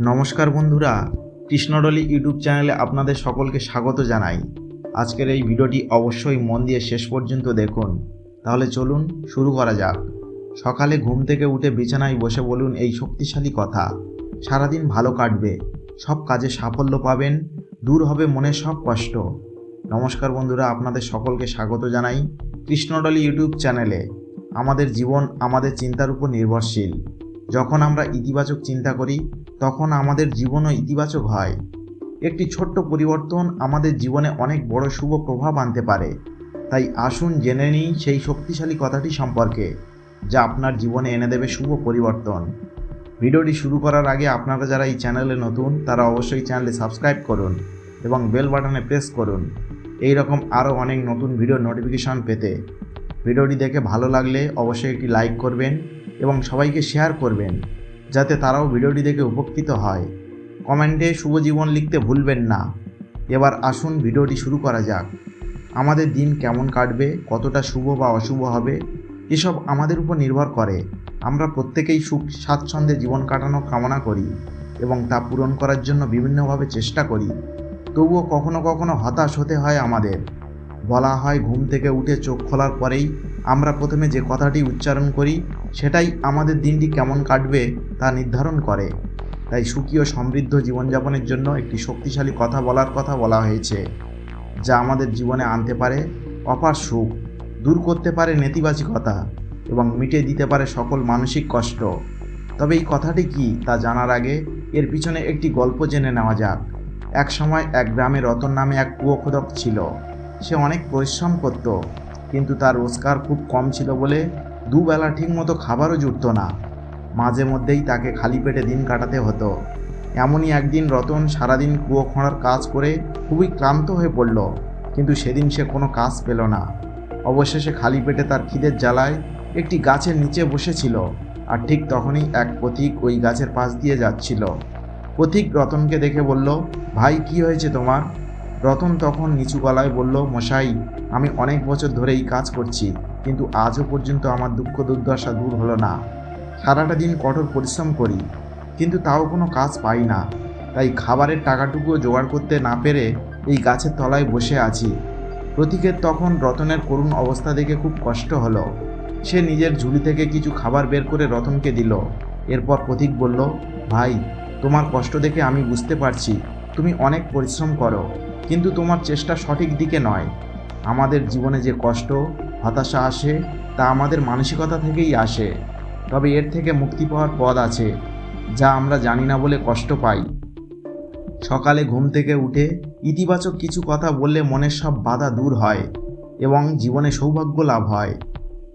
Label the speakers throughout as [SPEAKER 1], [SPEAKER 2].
[SPEAKER 1] নমস্কার বন্ধুরা, কৃষ্ণডলি ইউটিউব চ্যানেলে আপনাদের সকলকে স্বাগত জানাই। আজকের এই ভিডিওটি অবশ্যই মন দিয়ে শেষ পর্যন্ত দেখুন। তাহলে চলুন শুরু করা যাক। সকালে ঘুম থেকে উঠে বিছানায় বসে বলুন এই শক্তিশালী কথা। সারাদিন ভালো কাটবে, সব কাজে সাফল্য পাবেন, দূর হবে মনে সব কষ্ট। নমস্কার বন্ধুরা, আপনাদের সকলকে স্বাগত জানাই কৃষ্ণডলি ইউটিউব চ্যানেলে। আমাদের জীবন আমাদের চিন্তার উপর নির্ভরশীল। যখন আমরা ইতিবাচক চিন্তা করি, তখন আমাদের জীবনও ইতিবাচক হয়। একটি ছোট্ট পরিবর্তন আমাদের জীবনে অনেক বড় শুভ প্রভাব আনতে পারে। তাই আসুন জেনে নিই সেই শক্তিশালী কথাটি সম্পর্কে, যা আপনার জীবনে এনে দেবে শুভ পরিবর্তন। ভিডিওটি শুরু করার আগে আপনারা যারা এই চ্যানেলে নতুন, তারা অবশ্যই চ্যানেলে সাবস্ক্রাইব করুন এবং বেল বাটনে প্রেস করুন। এই রকম আরও অনেক নতুন ভিডিও নোটিফিকেশন পেতে। ভিডিওটি দেখে ভালো লাগলে অবশ্যই একটি লাইক করবেন। এবং সবাইকে শেয়ার করবেন, যাতে তারাও ভিডিওটি দেখে উপকৃত হয়। কমেন্টে শুভ জীবন লিখতে ভুলবেন না। এবার আসুন ভিডিওটি শুরু করা যাক। আমাদের দিন কেমন কাটবে, কতটা শুভ বা অশুভ হবে, এসব আমাদের উপর নির্ভর করে। আমরা প্রত্যেকেই সুখ, স্বাচ্ছন্দ্যে জীবন কাটানো কামনা করি এবং তা পূরণ করার জন্য বিভিন্নভাবে চেষ্টা করি। তবুও কখনো কখনো হতাশ হতে হয় আমাদের। বলা হয়, ঘুম থেকে উঠে চোখ খোলার পরেই আমরা প্রথমে যে কথাটি উচ্চারণ করি, সেটাই আমাদের দিনটি কেমন কাটবে তা নির্ধারণ করে। তাই সুখী ও সমৃদ্ধ জীবনযাপনের জন্য একটি শক্তিশালী কথা বলার কথা বলা হয়েছে, যা আমাদের জীবনে আনতে পারে অপার সুখ, দূর করতে পারে নেতিবাচকতা এবং মিটিয়ে দিতে পারে সকল মানসিক কষ্ট। তবে এই কথাটি কি তা জানার আগে এর পিছনে একটি গল্প জেনে নেওয়া যাক। এক সময় এক গ্রামে রতন নামে এক কুয়োখোদক ছিল। সে অনেক পরিশ্রম করত। কিন্তু তার রোজগার খুব কম ছিল বলে দুবেলা ঠিকমতো খাবারও জুটত না। মাঝে মধ্যেই তাকে খালি পেটে দিন কাটাতে হতো। এমনই একদিন রতন সারাদিন কুয়ো খোঁড়ার কাজ করে খুবই ক্লান্ত হয়ে পড়ল, কিন্তু সেদিন সে কোনো কাজ পেল না। অবশেষে খালি পেটে তার খিদের জ্বালায় একটি গাছের নিচে বসেছিল আর ঠিক তখনই এক পথিক ওই গাছের পাশ দিয়ে যাচ্ছিল। পথিক রতনকে দেখে বলল, ভাই, কি হয়েছে তোমার? রতন তখন নিচু গলায় বলল, মশাই, আমি অনেক বছর ধরে এই কাজ করছি, কিন্তু আজও পর্যন্ত আমার দুঃখ দুর্দশা দূর হলো না। সারাটা দিন কঠোর পরিশ্রম করি, কিন্তু তাও কোনো কাজ পাই না। তাই খাবারের টাকাটুকুও জোগাড় করতে না পেরে এই গাছের তলায় বসে আছি। প্রতীকের তখন রতনের করুণ অবস্থা দেখে খুব কষ্ট হলো। সে নিজের ঝুলি থেকে কিছু খাবার বের করে রতনকে দিল। এরপর প্রতীক বলল, ভাই, তোমার কষ্ট দেখে আমি বুঝতে পারছি। তুমি অনেক পরিশ্রম করো। কিন্তু তোমার চেষ্টা সঠিক দিকে নয়। আমাদের জীবনে যে কষ্ট, হতাশা আসে, তা আমাদের মানসিকতা থেকেই আসে। তবে এর থেকে মুক্তি পাওয়ার পথ আছে, যা আমরা জানি না বলে কষ্ট পাই। সকালে ঘুম থেকে উঠে ইতিবাচক কিছু কথা বললে মনের সব বাধা দূর হয় এবং জীবনে সৌভাগ্য লাভ হয়।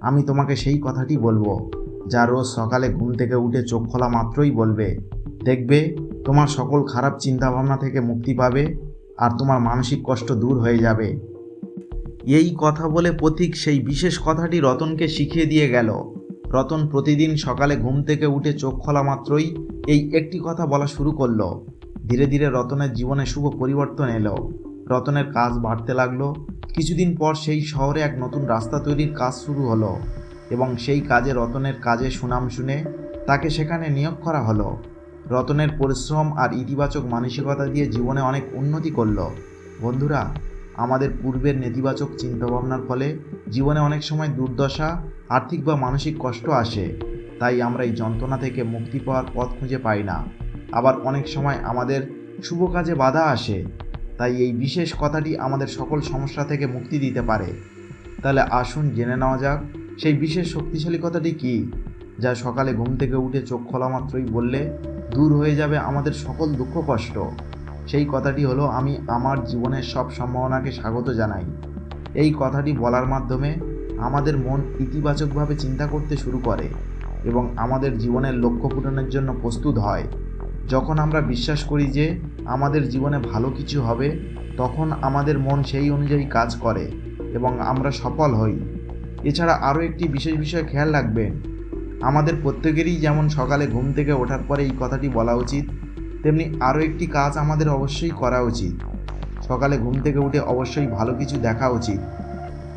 [SPEAKER 1] আমি তোমাকে সেই কথাটি বলব, যা রোজ সকালে ঘুম থেকে উঠে চোখ খোলা মাত্রই বলবে। দেখবে, তোমার সকল খারাপ চিন্তাভাবনা থেকে মুক্তি পাবে আর তোমার মানসিক কষ্ট দূর হয়ে যাবে। এই কথা বলে পথিক সেই বিশেষ কথাটি রতনকে শিখিয়ে দিয়ে গেল। রতন প্রতিদিন সকালে ঘুম থেকে উঠে চোখ খোলা মাত্রই এই একটি কথা বলা শুরু করল। ধীরে ধীরে রতনের জীবনে শুভ পরিবর্তন এলো। রতনের কাজ বাড়তে লাগল। কিছুদিন পর সেই শহরে এক নতুন রাস্তা তৈরির কাজ শুরু হলো এবং সেই কাজে রতনের কাজে সুনাম শুনে তাকে সেখানে নিয়োগ করা হলো। রতনের পরিশ্রম আর ইতিবাচক মানসিকতা দিয়ে জীবনে অনেক উন্নতি করল। বন্ধুরা, আমাদের পূর্বের নেতিবাচক চিন্তাভাবনার ফলে জীবনে অনেক সময় দুর্দশা, আর্থিক বা মানসিক কষ্ট আসে। তাই আমরা এই যন্ত্রণা থেকে মুক্তি পাওয়ার পথ খুঁজে পাই না। আবার অনেক সময় আমাদের শুভ কাজে বাধা আসে। তাই এই বিশেষ কথাটি আমাদের সকল সমস্যা থেকে মুক্তি দিতে পারে। তাহলে আসুন জেনে নেওয়া যাক, সেই বিশেষ শক্তিশালী কথাটি কি? যা সকালে ঘুম থেকে উঠে চোখ খোলা মাত্রই বললে, দূর হয়ে যাবে আমাদের সকল দুঃখ কষ্ট। সেই কথাটি হলো, আমি আমার জীবনের সব সম্ভাবনাকে স্বাগত জানাই। এই কথাটি বলার মাধ্যমে আমাদের মন ইতিবাচকভাবে চিন্তা করতে শুরু করে এবং আমাদের জীবনের লক্ষ্য পূরণের জন্য প্রস্তুত হয়। যখন আমরা বিশ্বাস করি যে আমাদের জীবনে ভালো কিছু হবে, তখন আমাদের মন সেই অনুযায়ী কাজ করে এবং আমরা সফল হই। এছাড়া আরও একটি বিশেষ বিষয় খেয়াল রাখবেন আমাদের প্রত্যেকেরই যেমন সকালে ঘুম থেকে ওঠার পরে এই কথাটি বলা উচিত, তেমনি আরও একটি কাজ আমাদের অবশ্যই করা উচিত। সকালে ঘুম থেকে উঠে অবশ্যই ভালো কিছু দেখা উচিত।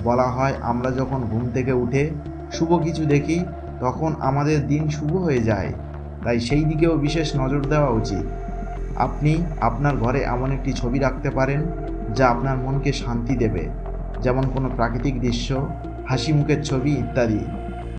[SPEAKER 1] বলা হয়, আমরা যখন ঘুম থেকে উঠে শুভ কিছু দেখি, তখন আমাদের দিন শুভ হয়ে যায়। তাই সেই দিকেও বিশেষ নজর দেওয়া উচিত। আপনি আপনার ঘরে এমন একটি ছবি রাখতে পারেন, যা আপনার মনকে শান্তি দেবে। যেমন কোনো প্রাকৃতিক দৃশ্য, হাসি মুখের ছবি, ইত্যাদি।